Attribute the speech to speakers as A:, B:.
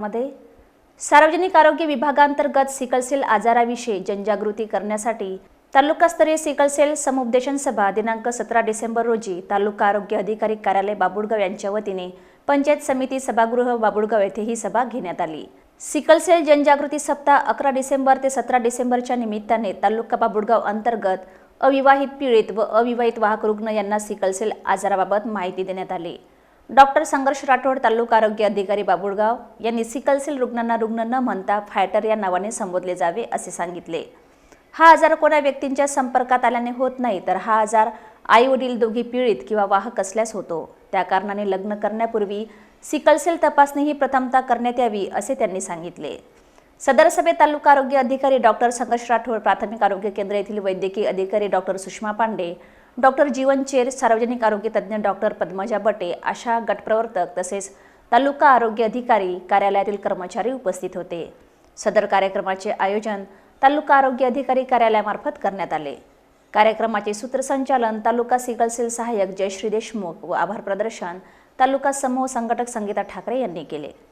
A: मध्ये सार्वजनिक आरोग्य विभागांतर्गत सिकलसेल आजाराविषयी जनजागृती करण्यासाठी तालुकास्तरीय सिकलसेल समुपदेशन सभा दिनांक सतरा डिसेंबर रोजी तालुका आरोग्य अधिकारी कार्यालय बाबुळगाव यांच्या वतीने पंचायत समिती सभागृह बाबुळगाव येथे ही सभा घेण्यात आली. सिकलसेल जनजागृती सप्ताह अकरा डिसेंबर ते सतरा डिसेंबरच्या निमित्ताने तालुका बाबुळगाव अंतर्गत अविवाहित पीडित व अविवाहित वाहक रुग्ण यांना सिकलसेल आजाराबाबत माहिती देण्यात आली. डॉक्टर संघर्ष राठोड तालुका आरोग्य अधिकारी बाबुळगाव यांनी सिकलसेल रुग्णांना रुग्ण न म्हणता फायटर या नावाने संबोधले जावे असे सांगितले. हा आजार कोणा व्यक्तींच्या संपर्कात आल्याने होत नाही तर हा आजार आई वडील दोघी पीडित किंवा वाहक असल्यास होतो. त्या कारणाने लग्न करण्यापूर्वी सिकलसेल तपासणी ही प्रथमता करण्यात यावी असे त्यांनी सांगितले. सदर सभेत तालुका आरोग्य अधिकारी डॉक्टर संघर्ष राठोड प्राथमिक आरोग्य केंद्र येथील वैद्यकीय अधिकारी doctor Sushma Pande doctor Jeevan chair सार्वजनिक आरोग्य तज्ज्ञ डॉक्टर पद्मजा बटे आशा गटप्रवर्तक तसेच तालुका आरोग्य अधिकारी कार्यालयातील कर्मचारी उपस्थित होते. सदर कार्यक्रमाचे आयोजन तालुका आरोग्य अधिकारी कार्यालयामार्फत करण्यात आले. कार्यक्रमाचे सूत्रसंचालन तालुका सिकलसेल सहाय्यक जयश्री देशमुख व आभार प्रदर्शन तालुका समूह संघटक संगीता ठाकरे यांनी केले.